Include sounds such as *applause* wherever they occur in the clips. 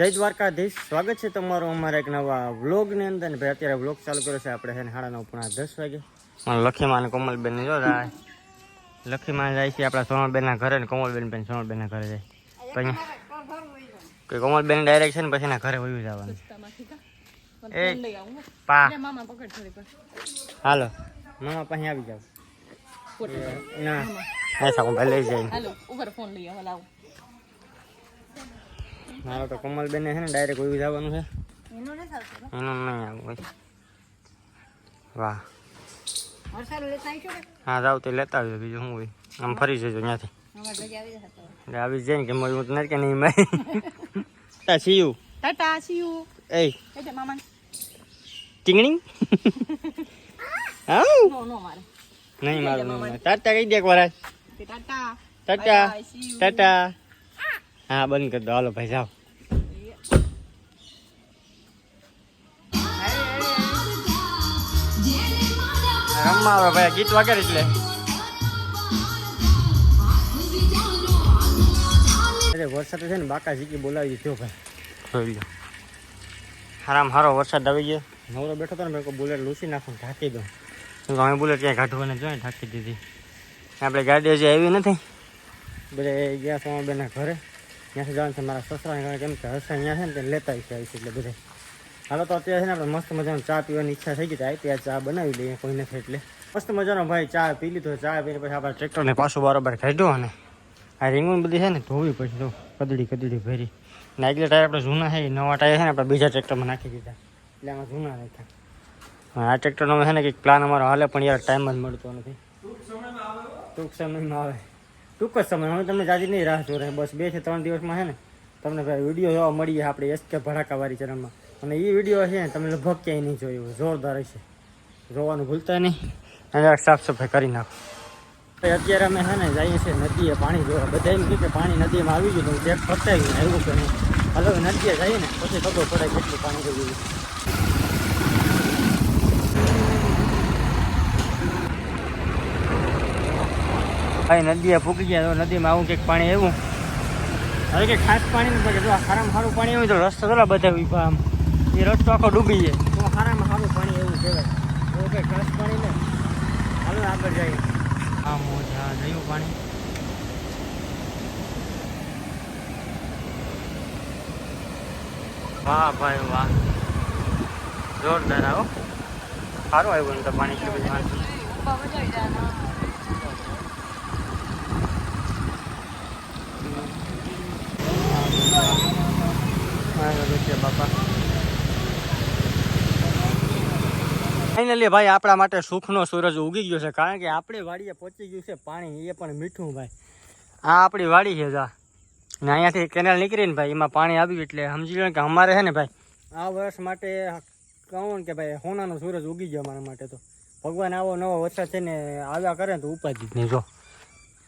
જય દ્વારકાધીશ. સ્વાગત છે તમારું અમારા એક નવા વ્લોગની અંદર. ને ભાઈ અત્યારે વ્લોગ ચાલુ કર્યો છે. આપણે છે ને સાડા નવ પૂણા દસ વાગે. પણ લખીમાં અને કોમલબેન જો લખીમાં જાય છે આપણા સોનલબેનના ઘરે ને કોમલબેન બેન સોનલબેનના ઘરે જાય. પછી કોઈ કોમલબેન ડાયરેક્ટ છે ને પછી એના ઘરે વયું જવાનું. એ પા. મામા પકડ થોડી પર હાલો. મામા પાસે આવી જાવ ના. ભાઈ લઈ જાય. હાલો ઉપર ફોન લઈ આવો લાવો. મારો તો કમલબેન છે ને ડાયરેક્ટ ઊભી જવાનું છે. એનું નહીં આવું વાહ. હા જાવ તો લેતા આવજો બીજું શું હોય. આમ ફરી જજો ત્યાંથી. એટલે આવી જાય ને કે મળી હું કે નહીં તા છીયું ટાટા સી યુ એ. મામા હા? નહીં મારું ટાટા કહી દે એક વાર ટાટા. ટાટા. ટાટા. હા બંધ કરી દો. હાલો ભાઈ જાઓ. રમવા આવે ભાઈ ગીત વગેરે એટલે. અરે વરસાદ છે ને બાકા જીકી બોલાવી દીધો ભાઈ. હારામ હારો વરસાદ આવી ગયો. નવરો બેઠો હતો ને મેં કહું બુલેટ લૂસી નાખું ઢાંકી દો અમે બુલેટ ક્યાંય કાઢવાને જોઈએ ઢાંકી દીધી. આપણે ગાડી હજી આવી નથી. બધે ગયા સોમાબેનના ઘરે. ત્યાંથી જવાનું છે મારા સસરાને કારણે કેમ કે હશે અહીંયા છે ને લેતા આવી છે એટલે બધે. હાલો તો અત્યારે છે ને આપણે મસ્ત મજાનો ચા પીવાની ઈચ્છા થઈ ગઈ તો આવી ત્યાં ચા બનાવી લઈએ કોઈ નથી એટલે. મસ્ત મજાનો ભાઈ ચા પી લીધો ચા પીને પછી આપણે ટ્રેક્ટરને પાછું બરાબર કાઢ્યો અને આ રીંગણ બધી છે ને ધોવી પછી તો કદડી કદડી ભરી. ને આગલા ટાયર આપણે જૂના છે નવા ટાયર છે ને આપણે બીજા ટ્રેક્ટરમાં નાખી દીધા. એટલે આમાં જૂના નાખ્યા હા, આ ટ્રેક્ટરનો છે ને કંઈક પ્લાન અમારો હાલે પણ યાર ટાઈમ જ મળતો નથી. ટૂંક સમયમાં આવે ટૂંક જ સમય હવે તમે જાજી નહીં રાહ જોઈ બસ બેથી ત્રણ દિવસમાં છે ને, તમને વીડિયો જોવા મળી જાય આપણે એસ કે ભડાકાવાળી ચરણમાં અને એ વીડિયો છે ને, તમે લગભગ ક્યાંય નહીં જોયું. જોરદાર હશે. જોવાનું ભૂલતા નહીં. અને સાફ સફાઈ કરી નાખો. અત્યારે અમે છે ને જઈએ છીએ નદીએ પાણી જોવા. બધા એમ કે પાણી નદીમાં આવી ગયું તો ચેક ફરતા આવ્યું કે નહીં. હલો, નદીએ જઈએ ને, પછી ખબર પડે કેટલું પાણી થઈ ભાઈ નદીએ ફૂકી ગયા તો નદીમાં આવું કંઈક પાણી આવ્યું. હવે કે ખાસ પાણી નથી પડે જો સારામાં સારું પાણી આવ્યું તો રસ્તો થોડા બધા ઊભા આમ. એ રસ્તો આખો ડૂબી જાય. તો સારામાં સારું પાણી એવું કહેવાય. ઓકે ખાસ પાણી ને હાલો આગળ જઈએ. આ મોજા જયું પાણી. વાહ ભાઈ વાહ. જોરદાર આવો. સારું આવ્યું ને તો પાણી. એટલું બધું વાંધો નહીં. ફાઇનલી ભાઈ, આપણા માટે સુખનો સૂરજ ઉગી ગયો છે. કારણ કે આપણી વાડીએ પહોંચી ગયું છે પાણી, એ પણ મીઠું ભાઈ. આ આપણી વાડી છે જા. ને અહીંયાથી કેનાલ નીકળીને ભાઈ, એમાં પાણી આવ્યું એટલે સમજી લો કે અમારે છે ને ભાઈ, આ વર્ષ માટે કહું કે ભાઈ હોનાનો સૂરજ ઉગી ગયો અમારા માટે તો. ભગવાન આવો નવો વરસાદ છે ને આવ્યા કરે ને તો ઉપાધિ નહીં, જો.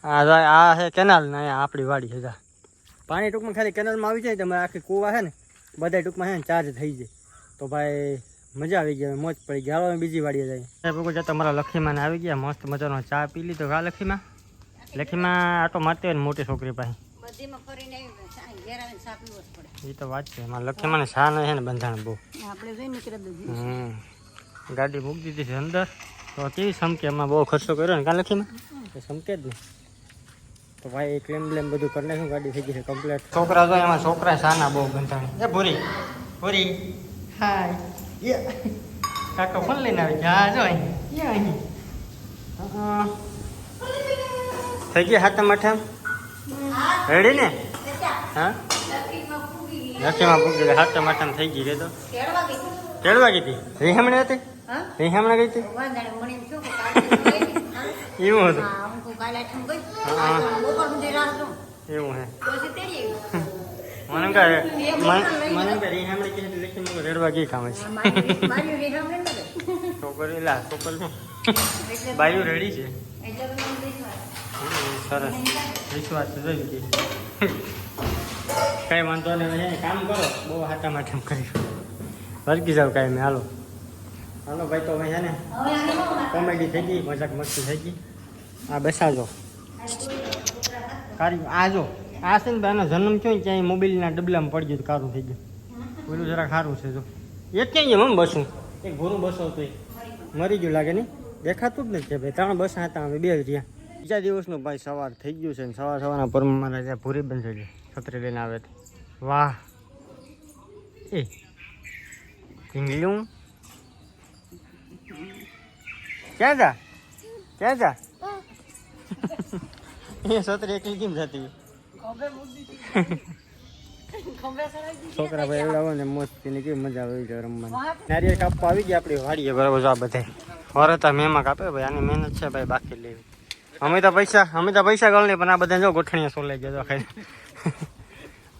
આ આ છે કેનાલ ને અહીંયા આપણી વાડી છે જા. પાણી ટૂંકમાં ખાલી કેનાલમાં આવી જાય તો અમારે આખી કૂવા છે ને બધા ટૂંકમાં છે ને ચાર્જ થઈ જાય. તો ભાઈ મજા આવી ગયા મોજ પડી ગયા હાલો હવે બીજી વાડીએ જાય ભેગું જતા મારા લખીમાં આવી ગયા મસ્ત મજાનો ચા પી લીધો. કા લખીમાં? લખીમાં આટો મારતી હોય ને મોટી છોકરી પાસે. એ તો વાત છે. મારા લખીમાં શા નહીં છે ને બંધાણ બહુ. હમ. ગાડી મૂકી દીધી છે અંદર. તો કેવી સમકે? એમાં બહુ ખર્ચો કર્યો ને. કાં લખીમાં? સમકે જ ને. તો ભાઈ ક્લેમ બ્લેમ બધું કરી નાખ્યું ગાડી થઈ ગઈ છે કમ્પ્લીટ છોકરા તો એમાં છોકરા શાના બહુ બંધાણ. એ ભૂરી ભૂરી. હાય કાકો ફોન લઈને આવી ગયા જો અહીં. યે અહીં. થઈ ગયા હાથમ આઠમ રેડી ને? હા? રસીમાં પૂગી ગઈ હાથમ આઠમ થઈ ગઈ રે તો. કેળવા ગઈ હતી? રીહામણે હતી? હા? રીહામણે ગઈ હતી? એવું હતું. એવું હે. મને કહે મને કહે રીહામણે મને રેડવા ગઈ કામ છે. છોકરી લા છોકરી બાયું રેડી છે. સરસ. વિશ્વાસ જોઈ ગઈ કઈ વાંધો નહીં કામ કરો. બહુ હાટા માઠમ કરીશું વર્ગી જાવ કાંઈ મેં હાલો. હાલો ભાઈ તો ભાઈ છે ને. કોમેડી થઈ ગઈ મજાક મસ્તી થઈ ગઈ. આ બેસાજો કારી આ જો આ છે ને એનો જન્મ થયો ને ક્યાંય મોબાઈલના ડબલામાં પડી ગયું કારું થઈ ગયું. પેલું જરાક સારું છે જો. એક ક્યાં ગયું બસું? એક ભોરું બસો હતું મરી ગયું લાગે નહીં? દેખાતું જ નથી ભાઈ. ત્રણ બસ હતા અમે બે જ રહ્યા. બીજા દિવસનું ભાઈ સવાર થઈ ગયું છે ને સવાર સવારના પરમાં મારા જ્યાં ભૂરી બંધ થઈ ગઈ. છત્રી લઈને આવે વાહ. એ. ઢીંગલું ક્યાં જા? ક્યાં જા? *laughs* એ છત્રી એકલી કેમ જતી? છોકરા ભાઈ એવડાવો ને મસ્તી ની કેવી મજા આવી રમવાની. નારિયેળ કાપવા આવી ગયા આપણી વાડીએ બરાબર છે આ બધા વરતા મેમાં કાપે ભાઈ આની મહેનત છે ભાઈ બાકી લેવી. અમે તો પૈસા અમે તો પૈસા ગળ નહીં પણ આ બધા જો ગોઠણીયા સોલાઈ ગયા ખાઈ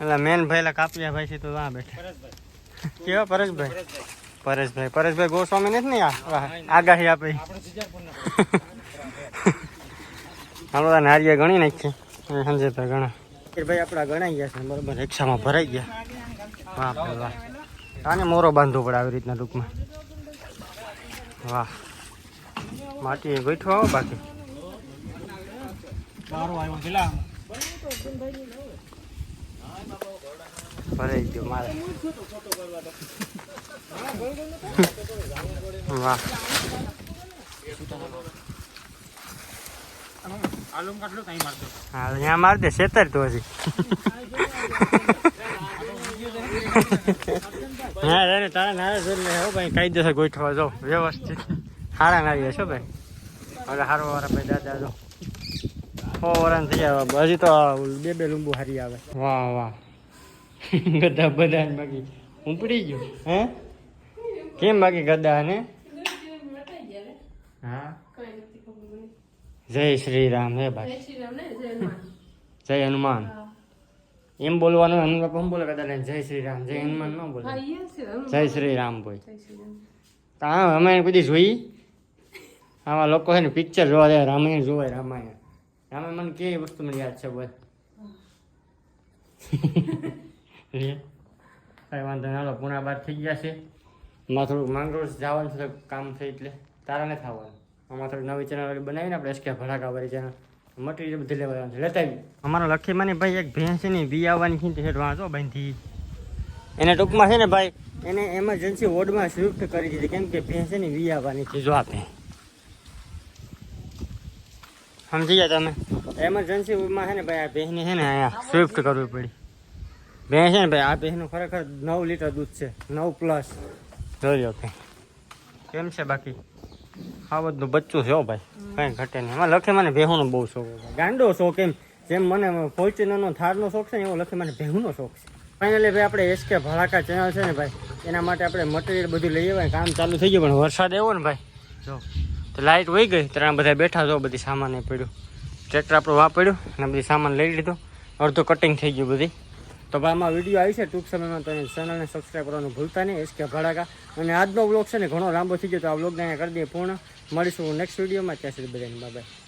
એટલે મેન ભાઈ એટલે કાપ્યા ભાઈ છે તો આ બેઠા. કેવા પરેશભાઈ? પરેશભાઈ પરેશભાઈ ગોસ્વામી નથી ને આ? આગાહી આપી. હાલો નારિયા ગણી નાખીએ. સમજે સંજયભાઈ ગણા. ભાઈ આપણા ગણાઈ ગયા છે બરોબર રિક્ષામાં ભરાઈ ગયા. વાહ વાહ. આને મોરો બાંધવો પડે આવી રીતના ટૂંકમાં. વાહ. માટી ગોઠવો આવો બાકી. ભરાઈ ગયો મારે. વાહ. હા અહીંયા માર દે સેતર તો હજી. હા રે તારા નારે હો ભાઈ કાયદેસર ગોઠવા, જો, વ્યવસ્થિત. હારા નારીએ છો ભાઈ. હવે હારો વાળા ભાઈ, દાદા, જો. સો વરાન થઈ ગયા હજી તો બે બે લીંબુ હારી આવે. વાહ વાહ. ગદા બધા બાકી. ઉપડી ગયો? હે? કેમ બાકી ગદા ને? હા. જય શ્રી રામ હે ભાઈ જય હનુમાન. *laughs* એમ બોલવાનું હનુમાન એમ બોલે કદાચ જય શ્રી રામ જય હનુમાન ન બોલે. જય શ્રી રામ ભાઈ તો હા અમે કદી જોઈ? આવા લોકો છે ને પિક્ચર જોવા જાય રામાયણ જોવાય રામાયણ. રામાયણ મને કેવી વસ્તુ મને યાદ છે બોલ. કઈ વાંધો ના લો પુણા બાર થઈ ગયા છે. માં થોડુંક માંગરોળ જવાનું છે તો કામ થઈ એટલે. તારા ને આવવાનું. આમાં થોડી નવી ચેનલ બનાવીને આપણે એસકે ભડાકા વાળી ચેનલ મટીરિયલ બધી લેવાનું છે. લેતા અમારા લખીમાની ભાઈ એક ભેંસની વી આવવાની છે હેઠ વાંચો બાંધી. એને ટૂંકમાં છે ને ભાઈ એને એમરજન્સી વોર્ડમાં શિફ્ટ કરી દીધી. કેમ કે ભેંસની વી આવવાની છે જો આપે. સમજી ગયા તમે? એમરજન્સીમાં છે ને ભાઈ આ ભેંસને છે ને અહીંયા શિફ્ટ કરવી પડી. ભેંસ છે ને ભાઈ આ ભેંસનું ખરેખર નવ લીટર દૂધ છે. નવ પ્લસ જોઈ ઓકે કેમ છે બાકી? બધું બચ્ચું છે ભાઈ. કઈ ઘટે નહીં. એમાં લખે મને ભેહુનો બહુ શોખ છે. ગાંડો શોખ એમ. જેમ મને ફોર્ચ્યુનરનો થારનો શોખ છે ને એવો લખે મને ભેહુનો શોખ છે. ફાઇનલી ભાઈ આપણે એસકે ભડાકા ચેનલ છે ને ભાઈ. એના માટે આપણે મટીરિયલ બધું લઈ આવ્યા કામ ચાલુ થઈ ગયું. પણ વરસાદ એવો ને ભાઈ. જો. તો લાઇટ વહી ગઈ. ત્રણ બધા બેઠા તો બધી સામાન એ પડ્યું. ટ્રેક્ટર આપણું વાપર્યું અને બધી સામાન લઈ લીધો. અડધું કટિંગ થઈ ગયું બધી. તો ભાઈ આમાં વીડિયો આવી છે ટૂંક સમયમાં તમે ચેનલને સબસ્ક્રાઈબ કરવાનું ભૂલતા નહીં, એસકે ભડાકા. અને આજનો બ્લોગ છે ને, ઘણો લાંબો થઈ ગયો, તો આ બ્લોગને અહીંયા કરી દઈએ પૂર્ણ. મળીશું નેક્સ્ટ વિડીયોમાં ત્યાં સુધી બધાને બાય